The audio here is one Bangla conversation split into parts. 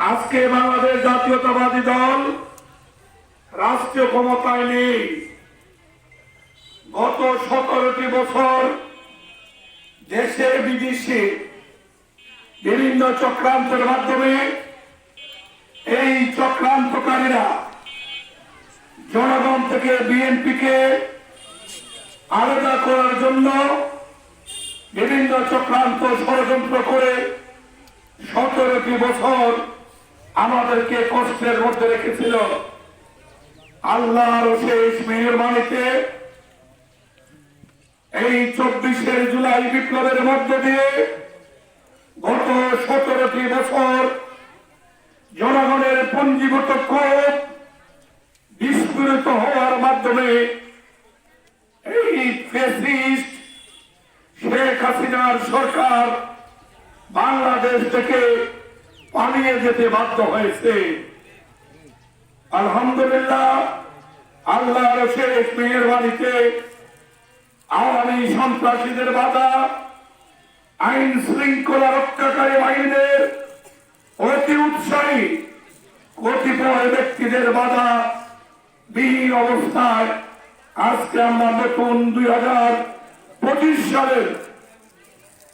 আজকে বাংলাদেশ জাতীয়তাবাদী দল রাষ্ট্রীয় ক্ষমতায় নেই। গত সতেরোটি বছর দেশে বিদেশে বিভিন্ন চক্রান্তের মাধ্যমে এই চক্রান্তকারীরা জনগণ থেকে বিএনপিকে আলাদা করার জন্য বিভিন্ন চক্রান্ত ষড়যন্ত্র করে সতেরোটি বছর আমাদেরকে কষ্টের মধ্যে রেখেছিল। আল্লাহর শেষ মেহরবানিতে এই চব্বিশে জুলাই বিপ্লবের মধ্য দিয়ে গত সতেরোটি বছর জনগণের পঞ্জীভূত ক্ষোভ বিস্ফোরিত হওয়ার মাধ্যমে এই ফেসিস্ট শেখ হাসিনার সরকার বাংলাদেশ থেকে পালিয়ে যেতে বাধ্য হয়েছে। আলহামদুলিল্লাহ আল্লাহর শেষ মেহরবানিতে আওয়ামী সন্ত্রাসীদের বাধা, আইন শৃঙ্খলা রক্ষাকারী বাহিনীর অতি উৎসাহী কতিপয় ব্যক্তিদের বাধা বিহীন অবস্থায় আজকে আমরা নতুন দুই হাজার পঁচিশ সালের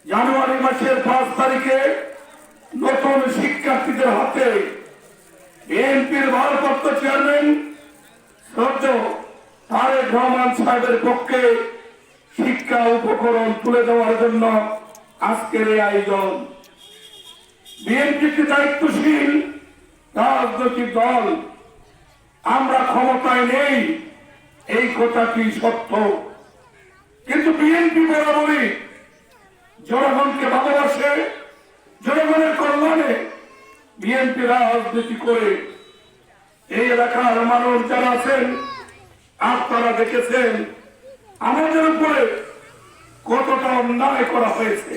জানুয়ারি মাসের পাঁচ তারিখে নতুন শিক্ষার্থীদের হাতে বিএনপির ভারপ্রাপ্ত চেয়ারম্যান শ্রদ্ধ তারেক রহমান সাহেবের পক্ষে শিক্ষা উপকরণ তুলে দেওয়ার জন্য আজকের এই আয়োজন। বিএনপি একটি দায়িত্বশীল রাজনৈতিক দল। আমরা ক্ষমতায় নেই, এই কথাটি সত্য? কিন্তু বিএনপি বরাবরই জনগণকে ভালোবাসে জনগণের কল্যাণে বিএনপি রাজনীতি করে এই এলাকার মানুষ যারা আছেন, আপনারা দেখেছেন, আমাদের উপরে কতটা অন্যায় করা হয়েছে,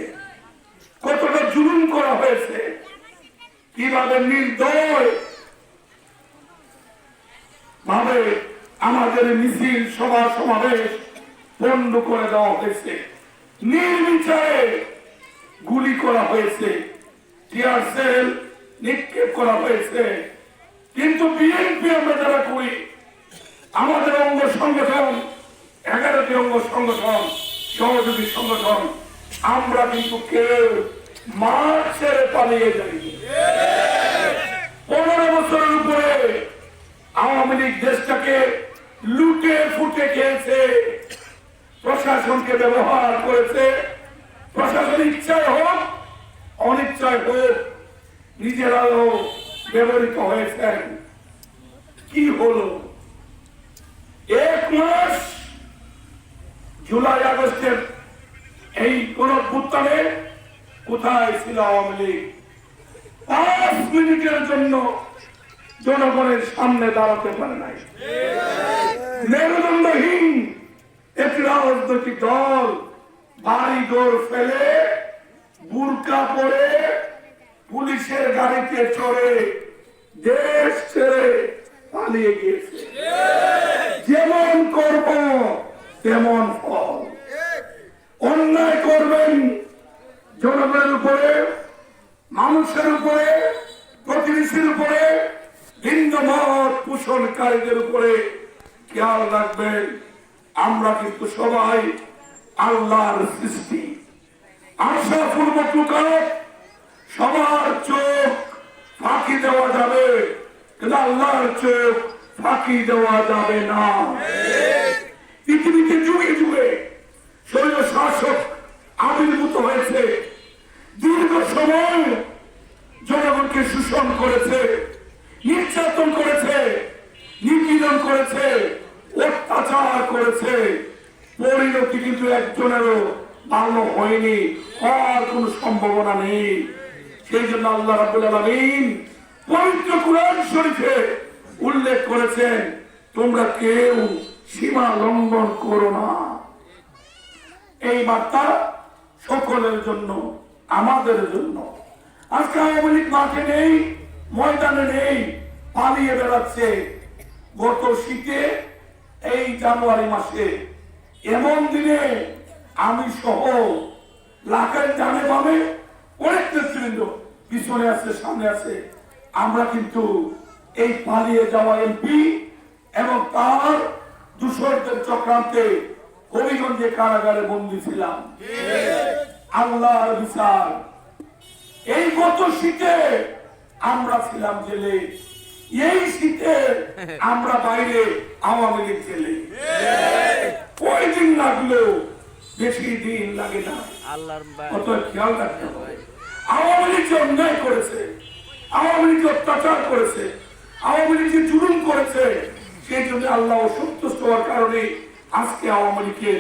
কতটা জুলুম করা হয়েছে, কীভাবে নির্দয় ভাবে আমাদের মিছিল, সভা, সমাবেশ বন্ধ করে দেওয়া হয়েছে। নির্বিচারে গুলি করা হয়েছে। টিয়ার নিক্ষেপ করা হয়েছে। কিন্তু বিএনপি আমরা যারা করি, আমাদের অঙ্গ সংগঠন, এগারোটি অঙ্গ সংগঠন, সহযোগী সংগঠন, আমরা কিন্তু কেউ পালিয়ে পনেরো বছরের উপরে আওয়ামী লীগ দেশটাকে লুটে ফুটে খেয়েছে, প্রশাসনকে ব্যবহার করেছে, প্রশাসন ইচ্ছায় হোক অনিচ্ছায় হোক নিজেরাও ব্যবহৃত হয়েছেন। কি হলো? এক মাস জুলাই, আগস্টের এই কোন ভুত্তানে কোথায় ছিল আওয়ামী লীগ? পাঁচ মিনিটের জন্য জনগণের সামনে দাঁড়াতে পারে নাই। মেরুদণ্ডহীন একটি রাজনৈতিক দল বাড়ি দৌড় ফেলে বুরকা পরে পুলিশের গাড়িতে চড়ে দেশ ছেড়ে পালিয়ে গিয়েছে। যেমন করব, তেমন ফল। অন্যায় করবেন জনগণের উপরে, মানুষের উপরে, প্রতিবেশীর উপরে, ভিন্ন মত পোষণকারীদের উপরে খেয়াল রাখবেন। আমরা কিন্তু সবাই আল্লাহর সৃষ্টি। আশা পূর্বক সবার চোখ ফাঁকি দেওয়া যাবে। কিন্তু আল্লাহর চোখ ফাঁকি দেওয়া যাবে না। পৃথিবীতে যুগে যুগে শৈল শাসক আবির্ভূত হয়েছে। দীর্ঘ সময় জনগণকে শোষণ করেছে, নির্যাতন করেছে, নিপীড়ন করেছে, অত্যাচার করেছে। পরিণতি কিন্তু একজনেরও ভালো হয়নি হওয়ার কোন সম্ভাবনা নেই। সেই জন্য আল্লাহ পবিত্র কোরআন শরীফে উল্লেখ করেছেন, তোমরা কেউ সীমা লঙ্ঘন করো না। এই বার্তা সকলের জন্য, আমাদের জন্য। আজকে আওয়ামী মাঠে নেই, ময়দানে নেই, পালিয়ে বেড়াচ্ছে। গত শীতে এই জানুয়ারি মাসে, এমন দিনে আমি সহ লাখের জানে পাবে অনেক নেতৃবৃন্দ পিছনে আছে, সামনে আছে। আমরা কিন্তু এই পালিয়ে যাওয়া এমপি এবং তার দূষরদের চক্রান্তে হবিগঞ্জে কারাগারে বন্দী ছিলাম। আল্লাহর বিচার। এই গত শীতে আমরা ছিলাম জেলে। এই শীতে আমরা বাইরে আওয়ামী লীগ জেলে। কয়দিন লাগল বেশি দিন লাগে না। কত খেয়াল রাখতে হবে। আওয়ামী লীগ যে অন্যায় করেছে আওয়ামী লীগ যে অত্যাচার করেছে আওয়ামী লীগ যে জুলুম করেছে সেই জন্য আল্লাহ অসন্তুষ্ট হওয়ার কারণে আজকে আওয়ামী লীগের